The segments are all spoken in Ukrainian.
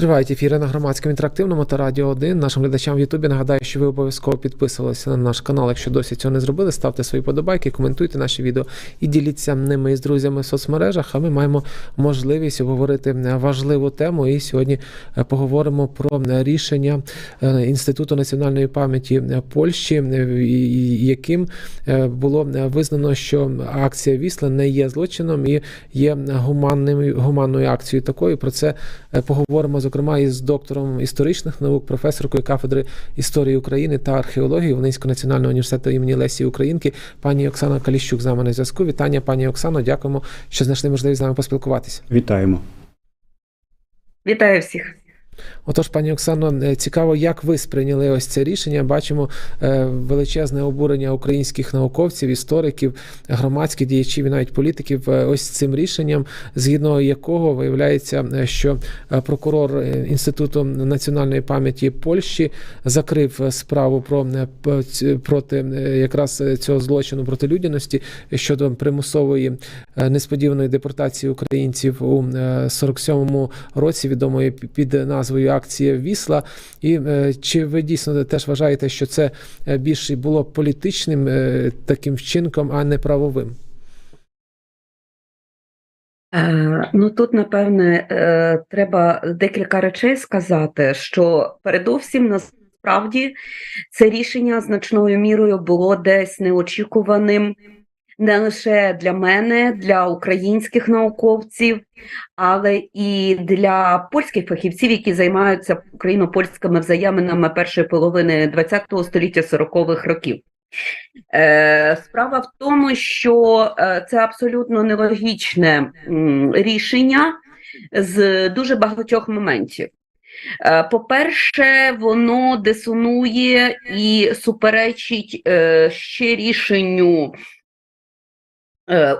Тривають ефіри на громадському інтерактивному та радіо 1. Нашим глядачам в Ютубі нагадаю, що ви обов'язково підписувалися на наш канал. Якщо досі цього не зробили, ставте свої подобайки, коментуйте наші відео і діліться ними із друзями в соцмережах. А ми маємо можливість обговорити важливу тему. І сьогодні е, поговоримо про рішення е, Інституту національної пам'яті Польщі, е, яким е, було визнано, що акція Вісла не є злочином і є гуманною акцією такою. Про це поговоримо зокрема із доктором історичних наук, професоркою кафедри історії України та археології Волинського національного університету імені Лесі Українки, пані Оксана Каліщук з нами на зв'язку. Вітання, пані Оксано. Дякуємо, що знайшли можливість з нами поспілкуватися. Вітаємо. Вітаю всіх. Отож, пані Оксано, е, цікаво, як ви сприйняли ось це рішення. Бачимо е, величезне обурення українських науковців, істориків, громадських діячів і навіть політиків е, ось цим рішенням, згідно якого виявляється, що прокурор інституту національної пам'яті Польщі закрив справу про проти якраз цього злочину проти людяності щодо примусової несподіваної депортації українців у е, 47-му році, відомої під назвою акція Вісла. І е, чи ви дійсно теж вважаєте, що це е, більше було політичним е, таким вчинком, а не правовим? Ну тут, напевне, треба декілька речей сказати, що передовсім насправді це рішення значною мірою було десь неочікуваним не лише для мене, для українських науковців, але і для польських фахівців, які займаються україно-польськими взаєминами першої половини ХХ століття 40-х років. Е, Справа в тому, що е, це абсолютно нелогічне рішення з дуже багатьох моментів. Е, По-перше, воно дисонує і суперечить ще рішенню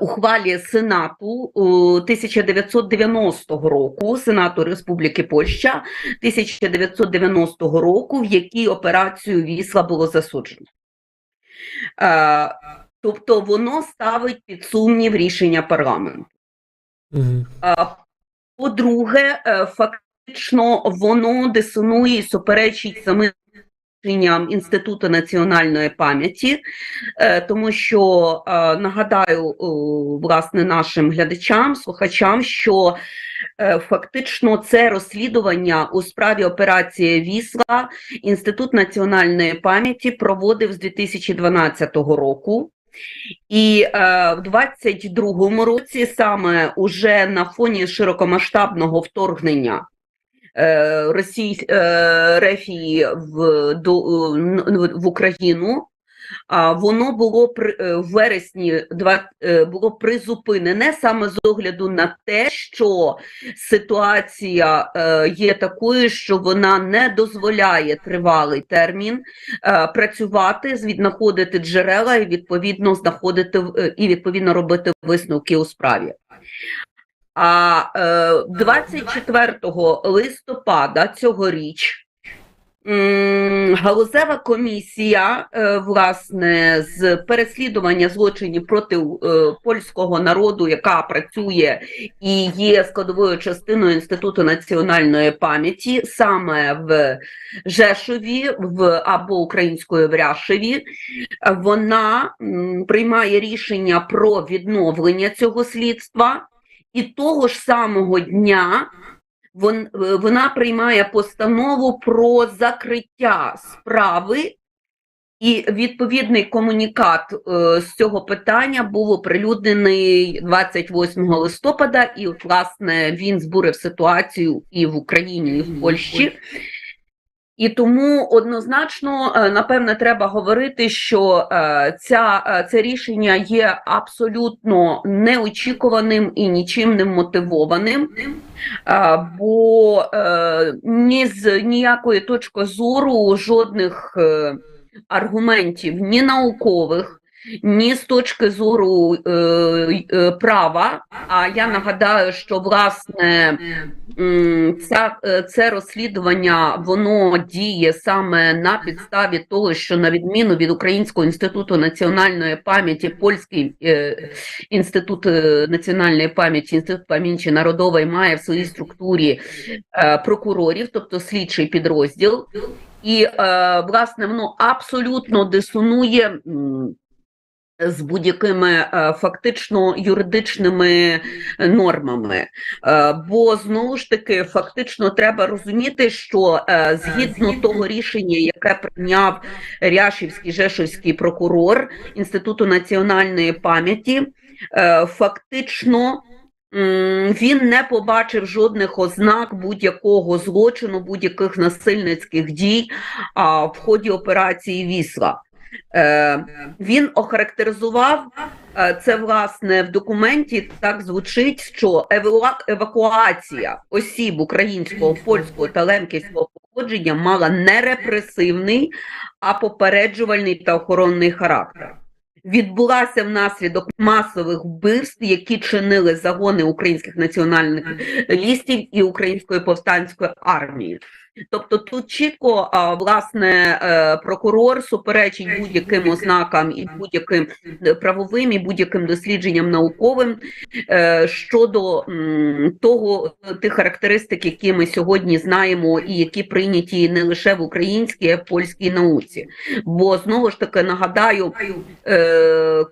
ухвалі Сенату 1990 року, Сенату Республіки Польща 1990 року, в якій операцію Вісла було засуджено. Е, Тобто воно ставить під сумнів рішення парламенту. Угу. Е, По-друге, е, фактично воно дисонує і суперечить самим Інституту національної пам'яті, е, тому що е, нагадаю е, власне нашим глядачам, слухачам, що фактично це розслідування у справі операції Вісла Інститут національної пам'яті проводив з 2012 року. І е, в 22-му році, саме уже на фоні широкомасштабного вторгнення Росії е, Рефії в, до, в Україну, воно було при, е, в вересні е, було призупинене саме з огляду на те, що ситуація е, є такою, що вона не дозволяє тривалий термін е, працювати, віднаходити джерела і відповідно знаходити е, і відповідно робити висновки у справі. А е, 24 листопада цьогоріч галузева комісія, е, власне, з переслідування злочинів проти е, польського народу, яка працює і є складовою частиною Інституту національної пам'яті, саме в Жешові в або українською в Ряшеві, вона приймає рішення про відновлення цього слідства, і того ж самого дня вон, е, вона приймає постанову про закриття справи. І відповідний комунікат е, з цього питання був оприлюднений 28 листопада, і, от, власне, він збурив ситуацію і в Україні, і в Польщі. І тому однозначно, е, напевне, треба говорити, що е, ця, е, це рішення є абсолютно неочікуваним і нічим не мотивованим, бо ні з ніякої точки зору жодних аргументів, ні наукових, ні з точки зору е, е, права. А я нагадаю, що власне ця, е, це розслідування воно діє саме на підставі того, що на відміну від Українського інституту національної пам'яті, польський е, інститут е, національної пам'яті, інститут пам'яті народової має в своїй структурі е, прокурорів, тобто слідчий підрозділ, і е, власне воно абсолютно дисонує. З будь-якими е, фактично юридичними нормами. Е, Бо знову ж таки фактично треба розуміти, що е, згідно того рішення, яке прийняв Ряшівський Жешовський прокурор Інституту національної пам'яті, е, фактично. Він не побачив жодних ознак будь-якого злочину, будь-яких насильницьких дій а, в ході операції Вісла. Е, він охарактеризував е, це власне в документі. Так звучить, що евакуа- евакуація осіб українського, польського та лемківського походження мала не репресивний, а попереджувальний та охоронний характер. Відбулася внаслідок масових вбивств, які чинили загони українських національних лістів і української повстанської армії. Тобто тут чітко власне е, прокурор суперечить будь-яким ознакам і будь-яким е, правовим і будь-яким дослідженням науковим е, щодо того тих характеристик, які ми сьогодні знаємо, і які прийняті не лише в українській, а й в польській науці. Бо знову ж таки нагадаю,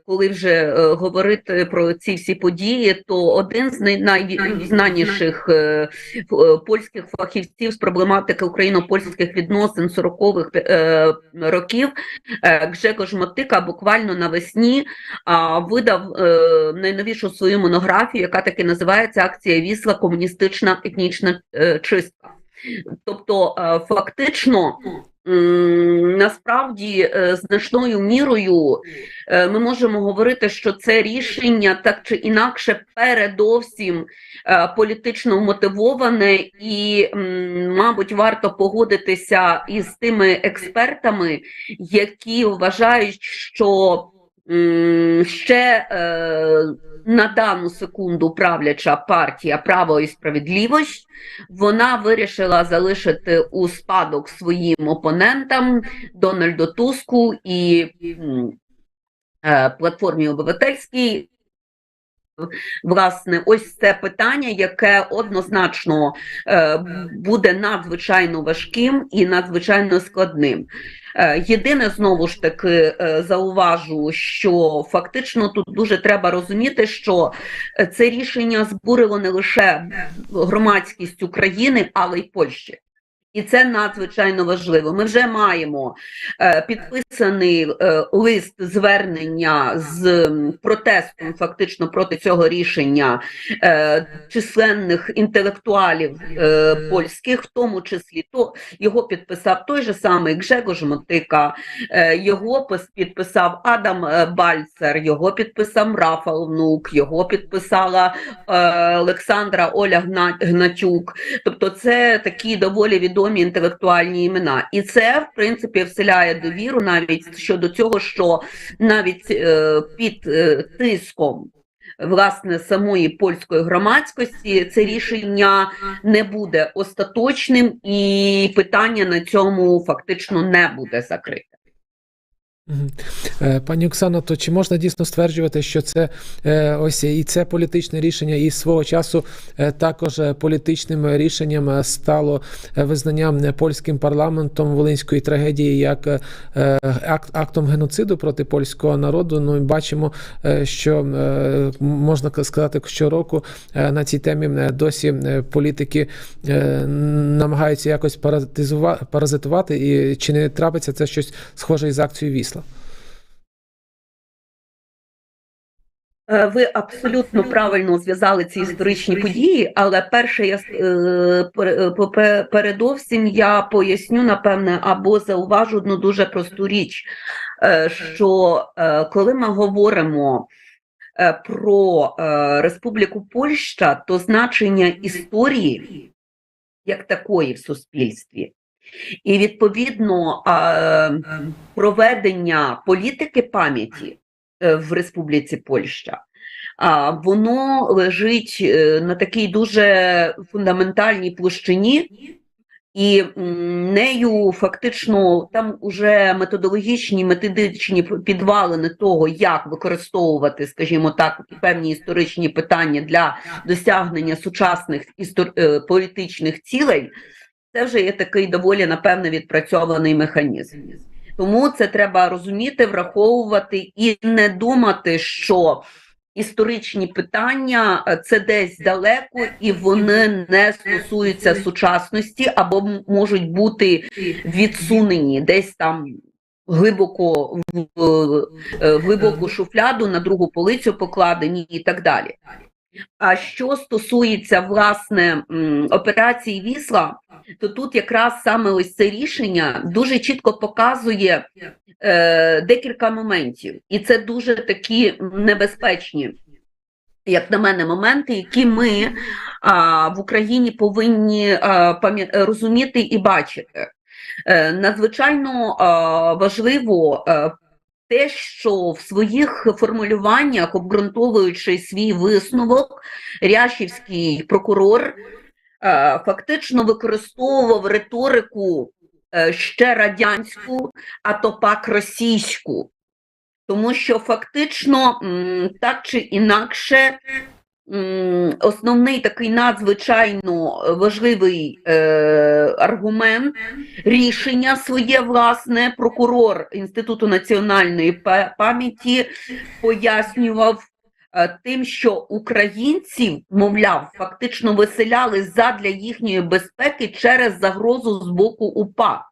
коли вже говорити про ці всі події, то один з най- найзнаніших ф- е, польських фахівців з проблематики україно-польських відносин 40-х е, років е, Мотика буквально навесні видав е, найновішу свою монографію, яка таки називається Акція Вісла Комуністична етнічна е, чистка. Тобто, е, фактично, насправді е, значною мірою е, ми можемо говорити, що це рішення так чи інакше передовсім е, політично вмотивоване, і, мабуть, варто погодитися із тими експертами, які вважають, що ще на дану секунду правляча партія Право і справедливість вона вирішила залишити у спадок своїм опонентам Дональду Туску і е, платформі Обивательській. Власне, ось це питання, яке однозначно е, буде надзвичайно важким і надзвичайно складним. Е, єдине, знову ж таки, е, зауважу, що фактично тут дуже треба розуміти, що це рішення збурило не лише громадськість України, але й Польщі. І це надзвичайно важливо. Ми вже маємо е, підписаний е, лист звернення з протестом, фактично проти цього рішення е, численних інтелектуалів е, польських, в тому числі то його підписав той же самий Гжегош Мотика, е, його підписав Адам е, Бальцер, його підписав Рафал Внук, його підписала е, Олександра Оля Гнатюк. Тобто, це такі доволі відомі інтелектуальні імена, і це в принципі вселяє довіру навіть щодо цього, що навіть е, під е, тиском. Власне, самої польської громадськості це рішення не буде остаточним, і питання на цьому фактично не буде закрите. Е, Пані Оксано, то чи можна дійсно стверджувати, що це е, ось і це політичне рішення, і свого часу е, також політичним рішенням стало визнанням польським парламентом волинської трагедії як акт, актом геноциду проти польського народу? Ну і бачимо, що можна сказати, щороку на цій темі досі політики намагаються якось паразитувати, і чи не трапиться це щось схоже із акцією Вісла? Ви абсолютно правильно зв'язали ці історичні події, але перше я е, попе- передовсім я поясню напевне або зауважу одну дуже просту річ, е, що е, коли ми говоримо е, про е, Республіку Польща, то значення історії як такої в суспільстві. І відповідно е, проведення політики пам'яті е, в Республіці Польща. А воно лежить е, на такій дуже фундаментальній площині, і нею фактично там уже методологічні, методичні підвалини того, як використовувати, скажімо так, певні історичні питання для досягнення сучасних істор... е, політичних цілей, це вже є такий доволі напевно відпрацьований механізм. Тому це треба розуміти, враховувати і не думати, що історичні питання е, це десь далеко, і вони не стосуються сучасності або можуть бути відсунені десь там. Глибоко в е, глибоку шуфляду на другу полицю покладені і так далі. А що стосується власне операції Вісла, то тут якраз саме ось це рішення дуже чітко показує е, декілька моментів, і це дуже такі небезпечні, як на мене, моменти, які ми а, в Україні повинні а, розуміти і бачити. Е, надзвичайно а, важливо. е, те, що в своїх формулюваннях, обґрунтовуючи свій висновок, Рящівський прокурор фактично використовував риторику е, ще радянську, а то пак російську. Тому що фактично так чи інакше основний такий надзвичайно важливий е, аргумент рішення своє власне прокурор Інституту національної пам'яті пояснював е, тим, що українців, мовляв, фактично виселяли задля їхньої безпеки через загрозу з боку УПА.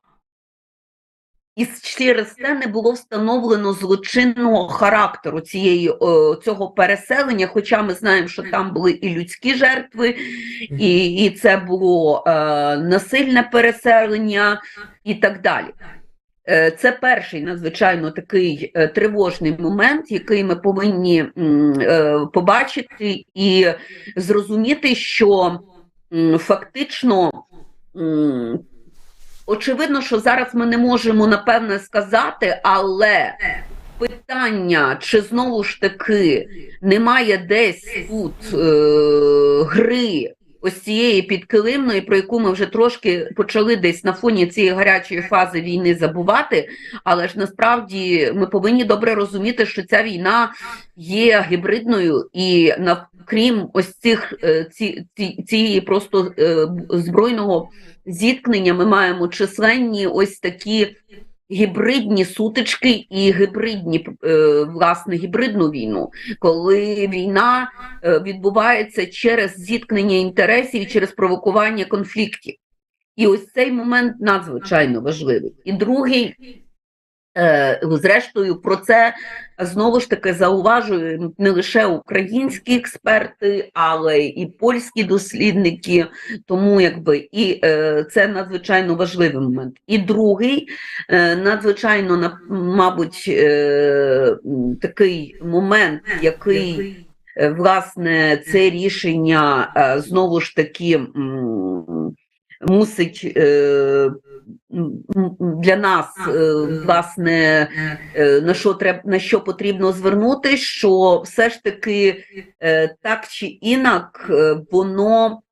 І через це не було встановлено злочинного характеру цієї цього переселення. Хоча ми знаємо, що там були і людські жертви, і, і це було е, насильне переселення, і так далі. Е, Це перший надзвичайно такий е, тривожний момент, який ми повинні е, побачити і зрозуміти, що фактично. Очевидно, що зараз ми не можемо напевне сказати, але питання, чи знову ж таки немає десь тут гри ось цієї підкилимної, про яку ми вже трошки почали десь на фоні цієї гарячої фази війни забувати. Але ж насправді ми повинні добре розуміти, що ця війна є гібридною, і крім ось цих е, ці, ці, цієї просто е, збройного зіткнення, ми маємо численні ось такі. Гібридні сутички і гібридні е, власне гібридну війну, коли війна е, відбувається через зіткнення інтересів і через провокування конфліктів. І ось цей момент надзвичайно важливий. І другий, зрештою, про це знову ж таки зауважують не лише українські експерти, але і польські дослідники. Тому якби і е, це надзвичайно важливий момент. І другий, е, надзвичайно на- мабуть, е, такий момент, який. Е, Власне, це рішення е, знову ж таки мусить е, для нас е, власне е, на що треба на що потрібно звернути, що все ж таки е, так чи інак воно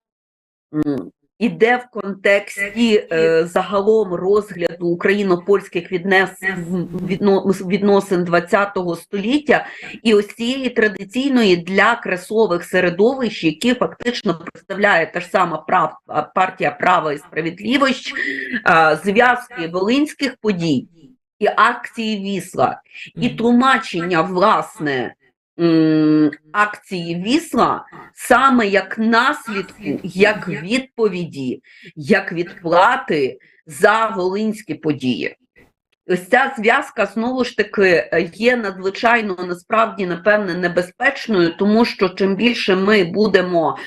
іде в контексті е, загалом розгляду україно-польських відно- відносин ХХ століття і ось цієї традиційної для красових середовищ, які фактично представляє та ж сама прав партія права і справедливість, е, зв'язки волинських подій і акції Вісла, і тлумачення власне акції Вісла саме як наслідку, як відповіді, як відплати за волинські події. Ось ця зв'язка знову ж таки є надзвичайно насправді напевне небезпечною, тому що чим більше ми будемо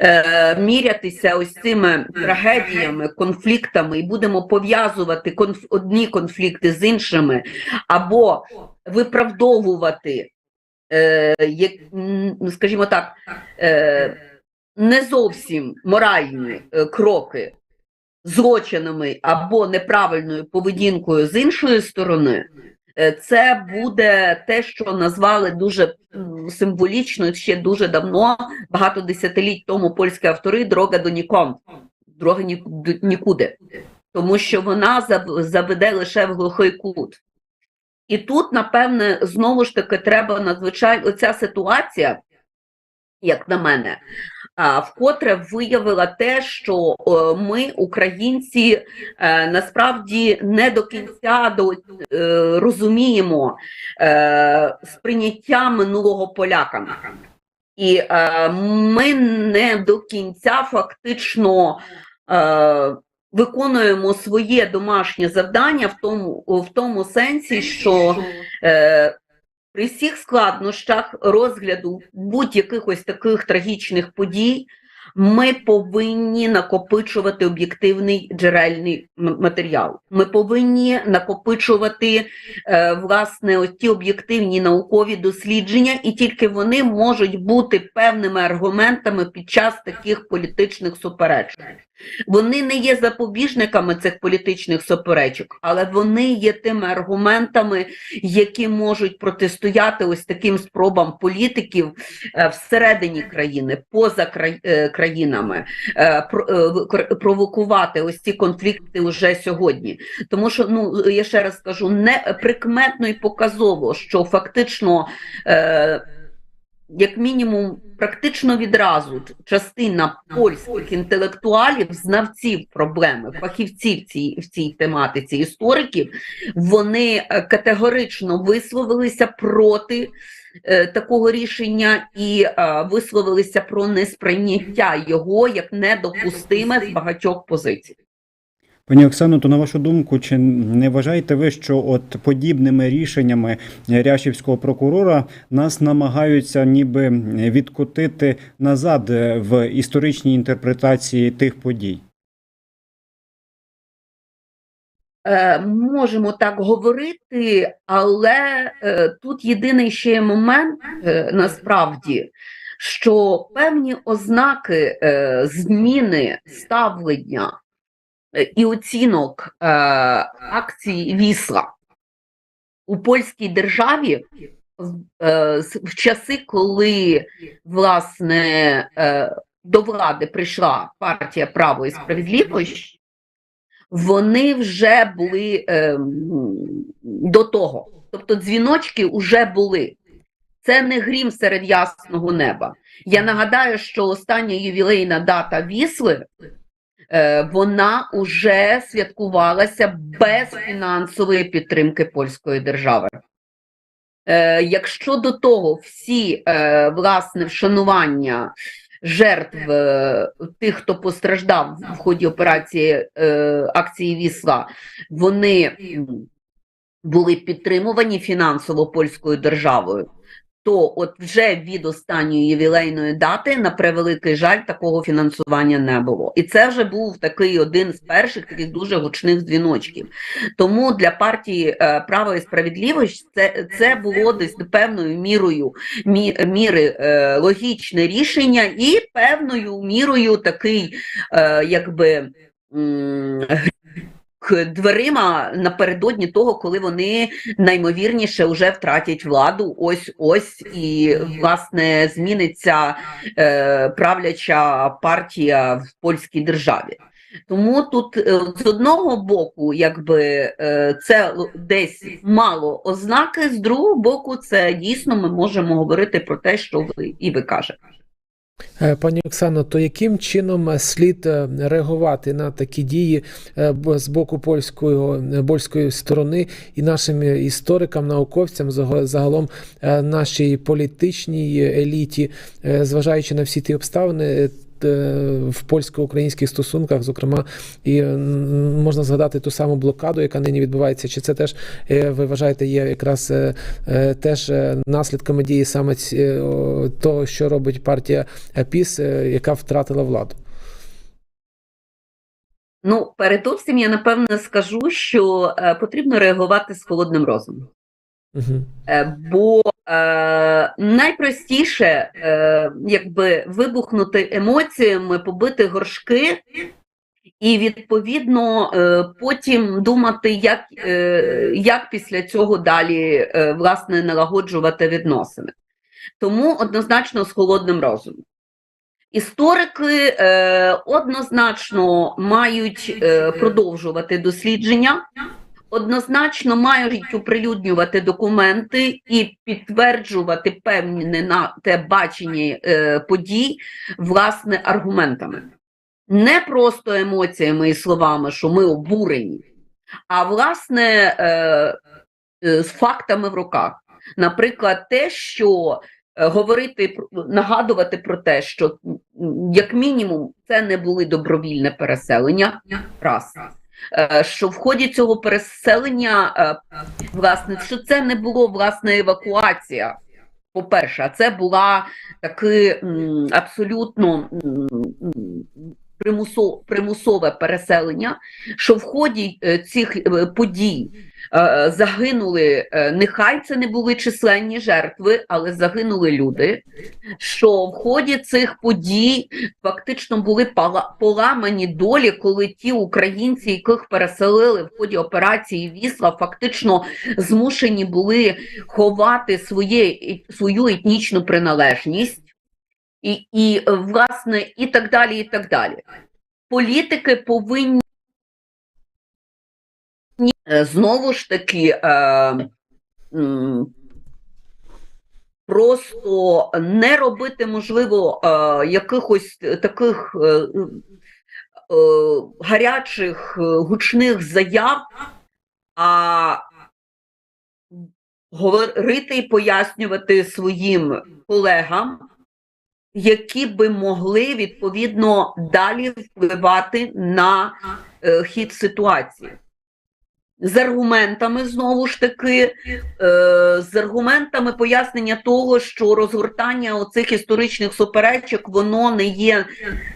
е, мірятися ось цими трагедіями, конфліктами і будемо пов'язувати конф... одні конфлікти з іншими, або виправдовувати, е, ну, скажімо так, е, не зовсім моральні е, кроки злочинами або неправильною поведінкою з іншої сторони, Е, Це буде те, що назвали дуже символічно ще дуже давно, багато десятиліть тому польські автори дорога до нікон, дорога нікуди, тому що вона заведе лише в глухий кут. І тут, напевне, знову ж таки треба надзвичайно оця ситуація, як на мене, вкотре виявила те, що ми, українці, е, насправді не до кінця е, розуміємо е, сприйняття минулого поляками. І ми не до кінця фактично виконуємо своє домашнє завдання в тому, в тому сенсі, що е, при всіх складнощах розгляду будь-яких ось таких трагічних подій ми повинні накопичувати об'єктивний джерельний матеріал. Ми повинні накопичувати е, власне ті об'єктивні наукові дослідження, і тільки вони можуть бути певними аргументами під час таких політичних суперечок. Вони не є запобіжниками цих політичних суперечок, але вони є тими аргументами, які можуть протистояти ось таким спробам політиків е, всередині країни, поза край- е, країнами, е, е, провокувати ось ці конфлікти вже сьогодні. Тому що, ну я ще раз скажу, не прикметно і показово, що фактично. Як мінімум, практично відразу частина польських інтелектуалів, знавців проблеми, фахівців в цій, в цій тематиці, істориків, вони е, категорично висловилися проти е, такого рішення і е, висловилися про несприйняття його як недопустиме з багатьох позицій. Пані Оксано, то на вашу думку, чи не вважаєте ви, що от подібними рішеннями ряшівського прокурора нас намагаються ніби відкотити назад в історичній інтерпретації тих подій? Е, можемо так говорити, але е, тут єдиний ще момент е, насправді, що певні ознаки е, зміни ставлення і оцінок е, акцій Вісла у польській державі е, в часи, коли власне е, до влади прийшла партія право і справедливість, вони вже були ем, до того. Тобто дзвіночки вже були. Це не грім серед ясного неба. Я нагадаю, що остання ювілейна дата Вісли, е, вона уже святкувалася без фінансової підтримки польської держави. Е, якщо до того всі е, власне вшанування жертв е, тих, хто постраждав в ході операції е, акції Вісла, вони були підтримувані фінансово польською державою, то от вже від останньої ювілейної дати, на превеликий жаль, такого фінансування не було. І це вже був такий один з перших таких дуже гучних дзвіночків. Тому для партії е, право і справедливість це, це було десь певною мірою мі, міри е, логічне рішення і певною мірою такий, е, якби. к дверима напередодні того, коли вони наймовірніше вже втратять владу. Ось ось і власне зміниться е, правляча партія в польській державі. Тому тут е, з одного боку, якби е, це десь мало ознаки, з другого боку, це дійсно ми можемо говорити про те, що ви і ви кажете. Е, Пані Оксано, то яким чином е, слід е, реагувати на такі дії з боку польської, польської сторони і нашим історикам, науковцям, загалом нашій політичній еліті, зважаючи на всі ті обставини в польсько-українських стосунках, зокрема, і е, можна згадати ту саму блокаду, яка нині відбувається. Чи це теж е, ви вважаєте є якраз е, е, теж е, наслідками дії саме е, того, що робить партія е, ПІС, е, яка втратила владу? Ну, передовсім я напевне скажу, що е, потрібно реагувати з холодним розумом. Е, Бо е, найпростіше, е, якби вибухнути емоціями, побити горшки І відповідно е, потім думати, як, е, як після цього далі е, власне налагоджувати відносини. Тому однозначно з холодним розумом. Історики е, однозначно мають е, продовжувати дослідження, однозначно мають оприлюднювати документи і підтверджувати певні на те бачення е, подій власне аргументами. Не просто емоціями і словами, що ми обурені, а власне е, е, з фактами в руках. Наприклад, те, що е, говорити нагадувати про те, що як мінімум це не були добровільне переселення, раз. Е, Що в ході цього переселення, е, власне, що це не було власне евакуація. По-перше, це була таки абсолютно м, примусове переселення, що в ході е, цих подій загинули, е, нехай це не були численні жертви, але загинули люди. Що в ході цих подій фактично були поламані долі, коли ті українці, яких переселили в ході операції Вісла, фактично змушені були ховати своє, свою етнічну приналежність. І, і е, власне, і так далі, і так далі. Політики повинні е, знову ж таки е, просто не робити, можливо, е, якихось таких е, е, гарячих, е, гучних заяв, а говорити і пояснювати своїм колегам, які би могли відповідно далі впливати на е, хід ситуації. З аргументами знову ж таки, е, з аргументами пояснення того, що розгортання оцих історичних суперечок воно не є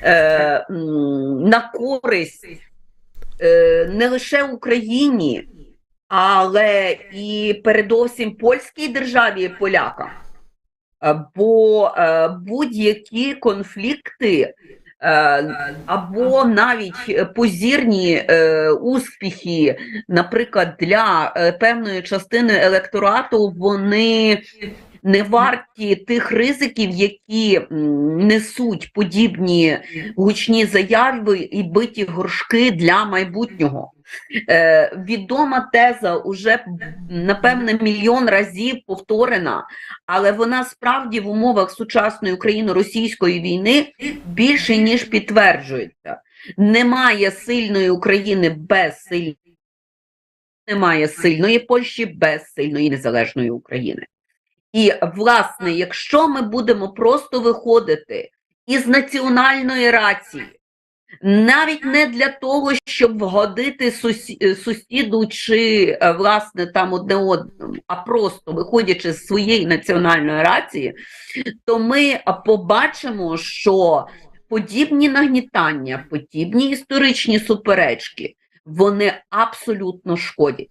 е, на користь е, не лише Україні, але і передовсім польській державі і полякам. Бо будь-які конфлікти або навіть позірні е, успіхи, наприклад, для е, певної частини електорату, вони не варті тих ризиків, які несуть подібні гучні заяви і биті горшки для майбутнього. Е, відома теза уже напевне мільйон разів повторена, але вона справді в умовах сучасної україно-російської війни більше ніж підтверджується. Немає сильної України без сильної, немає сильної Польщі без сильної незалежної України. І, власне, якщо ми будемо просто виходити із національної рації, навіть не для того, щоб вгодити сусі- е, сусіду чи е, власне там одне одному, а просто виходячи з своєї національної рації, то ми побачимо, що подібні нагнітання, подібні історичні суперечки, вони абсолютно шкодять.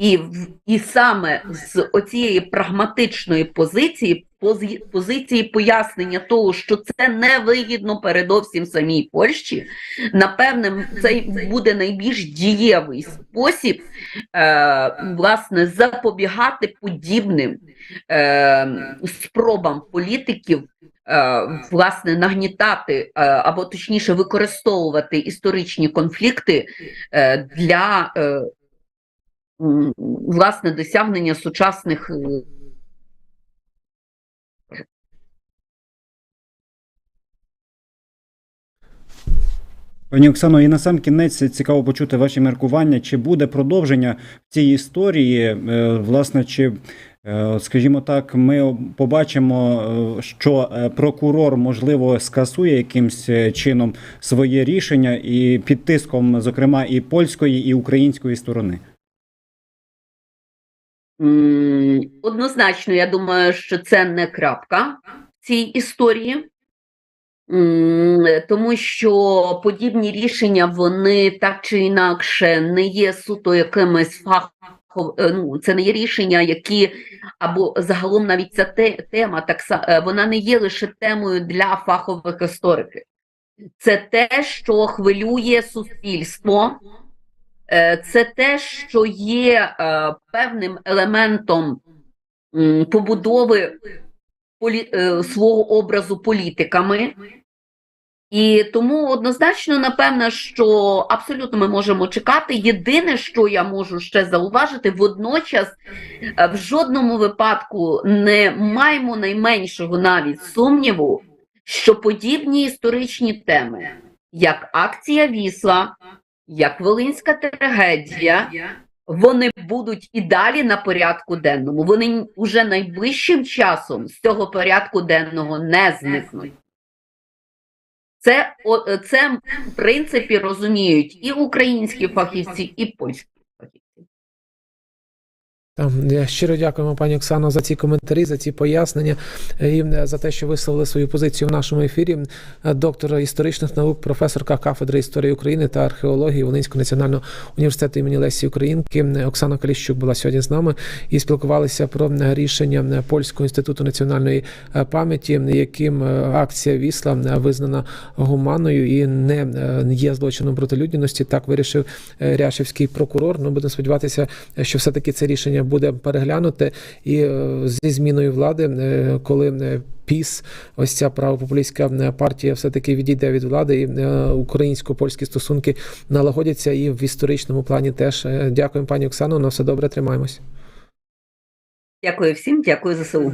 І, і саме з оцієї прагматичної позиції, пози- позиції пояснення того, що це не вигідно передовсім самій Польщі, напевне, це буде найбільш дієвий спосіб е, власне запобігати подібним е, спробам політиків. е, Власне, нагнітати е, або точніше використовувати історичні конфлікти е, для власне досягнення сучасних е, Пані Оксано, і на сам кінець цікаво почути ваші міркування. Чи буде продовження цій історії? Е, Власне, чи, е, скажімо так, ми побачимо, що прокурор можливо скасує якимсь чином своє рішення і під тиском, зокрема, і польської, і української сторони. Однозначно, я думаю, що це не крапка в цій історії, тому що подібні рішення вони так чи інакше не є суто якимись фахов, е, ну, це не є рішення, які або загалом навіть ця те- тема так е, вона не є лише темою для фахових істориків. це те, що хвилює суспільство, це те, що є е, певним елементом побудови полі- е, свого образу політиками. І тому однозначно, напевно, що абсолютно ми можемо чекати. Єдине, що я можу ще зауважити, водночас е, в жодному випадку не маємо найменшого навіть сумніву, що подібні історичні теми, як акція Вісла, як Волинська трагедія, вони будуть і далі на порядку денному. Вони вже найближчим часом з цього порядку денного не зникнуть. Це, це в принципі розуміють і українські фахівці, і польські я щиро дякуємо, пані Оксано, за ці коментарі, за ці пояснення і е, за те, що висловили свою позицію в нашому ефірі. Е, Доктор історичних наук, професорка кафедри історії України та археології Волинського національного університету імені Лесі Українки е, Оксана Каліщук була сьогодні з нами і спілкувалися про е, рішення е, Польського інституту національної е, пам'яті, яким е, акція Вісла е, визнана гуманною і не е, є злочином проти. Так вирішив е, Ряшівський прокурор. Ну будемо сподіватися, що все-таки це рішення буде переглянуте і е, зі зміною влади, е, коли е, Піс, ось ця правопопулістська партія, все таки відійде від влади, і українсько-польські стосунки налагодяться. І в історичному плані теж дякуємо, пані Оксано. На все добре, тримаємось. Дякую всім, дякую за селу.